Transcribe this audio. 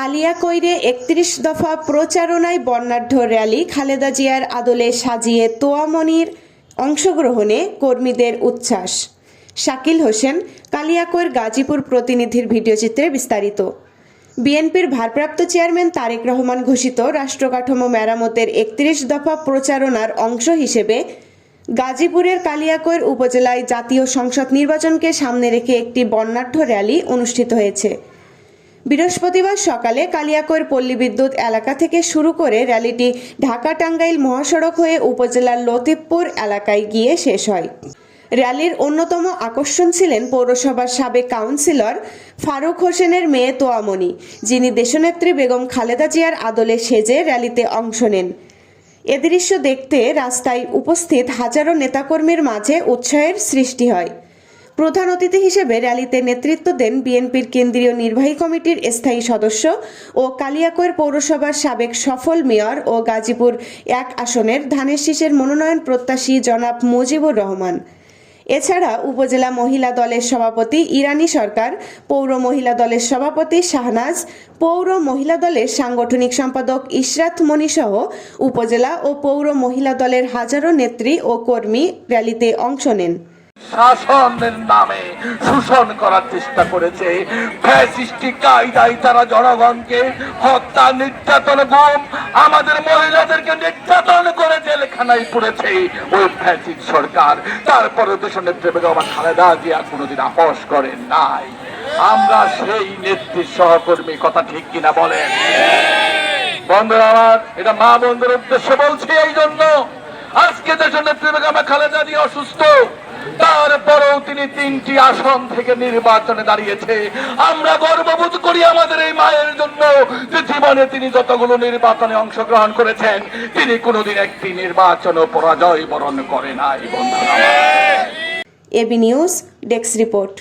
কালিয়াকৈরে একত্রিশ দফা প্রচারণায় বর্ণাঢ্য র্যালি খালেদা জিয়ার আদলে সাজিয়ে তোয়ামনির অংশগ্রহণে কর্মীদের উচ্ছ্বাস। শাকিল হোসেন, কালিয়াকৈর গাজীপুর প্রতিনিধির ভিডিওচিত্রে বিস্তারিত। বিএনপির ভারপ্রাপ্ত চেয়ারম্যান তারেক রহমান ঘোষিত রাষ্ট্রকাঠামো মেরামতের একত্রিশ দফা প্রচারণার অংশ হিসেবে গাজীপুরের কালিয়াকৈর উপজেলায় জাতীয় সংসদ নির্বাচনকে সামনে রেখে একটি বর্ণাঢ্য র্যালি অনুষ্ঠিত হয়েছে। বৃহস্পতিবার সকালে কালিয়াকৈর পল্লী বিদ্যুৎ এলাকা থেকে শুরু করে র্যালিটি ঢাকা টাঙ্গাইল মহাসড়ক হয়ে উপজেলার লতিফপুর এলাকায় গিয়ে শেষ হয়। র্যালির অন্যতম আকর্ষণ ছিলেন পৌরসভার সাবেক কাউন্সিলর ফারুক হোসেনের মেয়ে তোয়ামনি, যিনি দেশনেত্রী বেগম খালেদা জিয়ার আদলে সেজে র্যালিতে অংশ নেন। এ দৃশ্য দেখতে রাস্তায় উপস্থিত হাজারো নেতাকর্মীর মাঝে উৎসাহের সৃষ্টি হয়। প্রধান অতিথি হিসেবে র্যালিতে নেতৃত্ব দেন বিএনপির কেন্দ্রীয় নির্বাহী কমিটির স্থায়ী সদস্য ও কালিয়াকৈর পৌরসভার সাবেক সফল মেয়র ও গাজীপুর এক আসনের ধানের শীষের মনোনয়ন প্রত্যাশী জনাব মুজিবুর রহমান। এছাড়া উপজেলা মহিলা দলের সভাপতি ইরানি সরকার, পৌর মহিলা দলের সভাপতি শাহনাজ, পৌর মহিলা দলের সাংগঠনিক সম্পাদক ইশরাত মনি সহ উপজেলা ও পৌর মহিলা দলের হাজারো নেত্রী ও কর্মী র্যালিতে অংশ নেন। শাসনের নামে শোষণ করার চেষ্টা করেছে। ফ্যাসিস্টি কায়দায় তারা জনগণকে হত্যা, নির্যাতন গুম আমাদের মহিলাদেরকে নির্যাতন করে জেলখানায় পড়েছে ওই ফ্যাসিস্ট সরকার। তারপরে দেশ নেত্রী বেগম খালেদা জিয়া কোনোদিন আপোষ করেন নাই। আমরা সেই নেত্রীর সহকর্মী, কথা ঠিক কিনা বলেন? বন্ধুরা আমার, এটা মা বন্ধুর উদ্দেশ্যে বলছি এই জন্য আজকে দেশের নেত্রী বেগম খালেদা জিয়া অসুস্থ তারপরেও তিনি তিনটি আসন থেকে নির্বাচনে দাঁড়িয়েছে। আমরা গর্ববোধ করি আমাদের এই মায়ের জন্য যে জীবনে তিনি যতগুলো নির্বাচনে অংশগ্রহণ করেছেন, তিনি কোনোদিন একটি নির্বাচন পরাজয় বরণ করে নাই, বন্ধুরা। AB news desk report.